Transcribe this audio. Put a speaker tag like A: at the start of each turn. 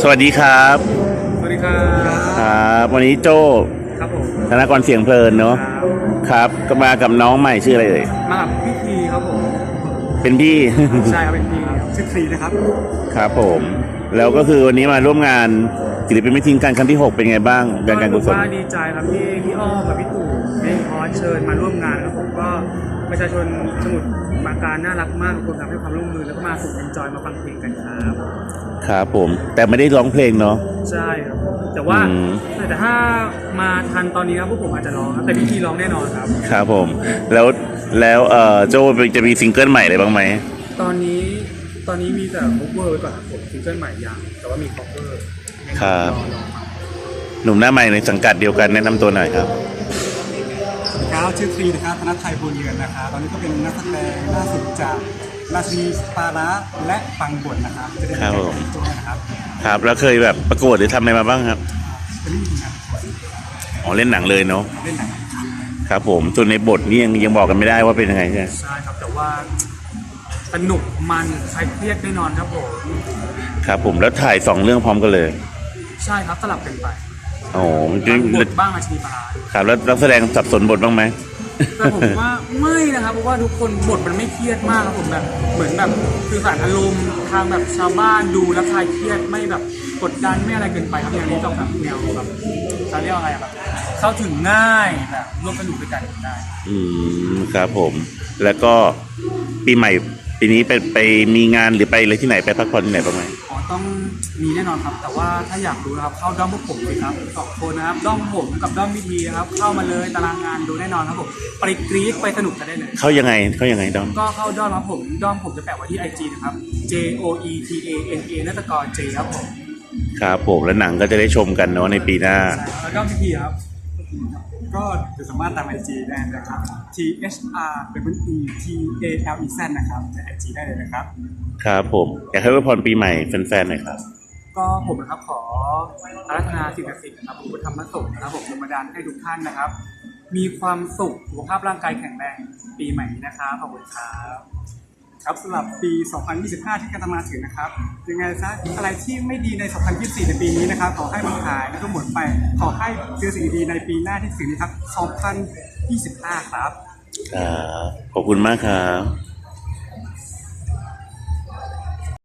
A: สวัสดีครับ
B: สวัสดีครับ
A: ครับ วันนี้โจ
B: ครับผม
A: ธนากรเสียงเพลินเนาะ
B: ครับ
A: ครับก็มากับน้องใหม่ชื่ออะไรเอ่ย
B: มากับพี่ทีครับผม
A: เป็นพี่
B: ใช่ครับเป็นพี่ชื่อทรีนะครับ
A: ครับผม แล้วก็คือวันนี้มาร่วมงานศิลปินไม่ทิ้งกันครั้งที่ 6 เป็นไงบ้างงานการกุศล
B: ว่าดีใจครับที่พี่อ้อมกับพี่ตู่ได้ขอ เชิญมาร่วมงานครับผมก็ประชาชนสมุทรปราการน่ารักมากทุกคนครับให้ความร่วมมือแล้วก็มาสุขเอนจอยมาฟังเพลงกันครับ
A: ครับผม แต่ไม่ได้ร้องเพลงเนาะ
B: ใช่ครับแต่ว่า
A: อืม
B: แต่ถ้ามาทันตอนนี้ครับพวกผมอาจจะร้องครับแต่พี่ทีร้องแน่นอนครับ
A: ครับผม แล้วแล้วเอ่อโจจะมีซิงเกิลใหม่อะไรบ้างไหม
B: ตอนนี้ตอนนี้มีแต่ cover ไว้ก่อนครับผมซิงเกิลใหม่ยังแต่ว่ามี cover
A: ครับ
B: อรอฟัง
A: หนุ่มหน้าใหม่ในสังกัดเดียวกันแนะนำตัวหน่อยครับ
C: ครับชื่อทรีนะครับธนชัยบุญเยือนนะครับตอนนี้ก็เป็นนักแสดงล่าสุดจากราชินีปาระและปังบนนะครับจะได้
A: ครับผม
C: ตัวนะครับ
A: ครับ แล้วเคยแบบประกวดหรือทำอะไรมาบ้างครับ
C: เป็นผู้หญิงครับ
A: อ๋อเล่นหนังเลยเนาะ
C: เล่นหนัง
A: ครับผมส่วนในบทนี่ยังยังบอกกันไม่ได้ว่าเป็นยังไงใช่ไหม
B: ใช่ครับแต่ว่าสนุกมันใครเครียดแน่นอนครับผม
A: ครับผมแล้วถ่ายสองเรื่องพร้อมกันเลย
B: ใช่ครับสลับกันไป
A: อ๋อมันจะ
B: บางบทบ้างอาชีพปลา
A: ครับแล้วนักแสดงสับสนบทบ้างไหม
B: แต่ผมว่าไม่นะครับเพราะว่าทุกคนบทมันไม่เครียดมากครับผมแบบเหมือนแบบคือสารอารมณ์ทางแบบชาวบ้านดูแล้วคลายเครียดไม่แบบกดดันไม่อะไรเกินไปครับอย่างนี้ต้องแบบแนวแบบจะเรียกอะไรครับบเข้าถึงง่ายแบบร่วมสนุกด้วยกันได้
A: อืมครับผม แล้วก็ปีใหม่ ปีนี้ไปไปมีงานหรือไปอะไรที่ไหนไปพักผ่อนที่ไหนบ้างไหม
B: อ๋อต้องมีแน่นอนครับ แต่ว่าถ้าอยากรู้นะครับเข้าด้อมพวกผมสิครับสองคนนะครับด้อมผมกับด้อมวิธีนะครับ เข้ามาเลยตารางงานดูแน่นอนครับผมไปกรี๊ดไปสนุกกันได้เลย
A: เข้ายังไงเข้ายังไงดอม
B: ก็เข้าด้อมครับผมด้อมผมจะแปะไว้ที่ IG นะครับ J O E T A N A นัตกร J ครับผม
A: ครับผมแล้วหนังก็จะได้ชมกันเนาะในปีหน้า
B: ใช่แล้วด้อมวิธีครับ
C: ก็จะสามารถตามไอจีได้นะครับ T H R W E T A L E Z นะครับในไอจีได้เลยนะครับ
A: ครับผม อยากให้อวยพรปีใหม่แฟนๆหน่อยครับ
B: ก็ผมนะครับขออารัธนาสิ่งศักดิ์สิทธิ์นะครับผมธรรมสงฆ์นะครับผมธรรมดานให้ทุกท่านนะครับ มีความสุขสุขภาพร่างกายแข็งแรงปีใหม่นี้นะครับขอบคุณครับ
C: ครับสำหรับปี 2025 ที่กำลังมาถึงนะครับ ยังไงซะอะไรที่ไม่ดีใน 2024 ในปีนี้นะครับ ขอให้มันหายแล้วก็หมดไป ขอให้เจอสิ่งดีในปีหน้าที่ถึงนี้ครับ 2025 ครับ
A: ครับ ขอบคุณมากครับ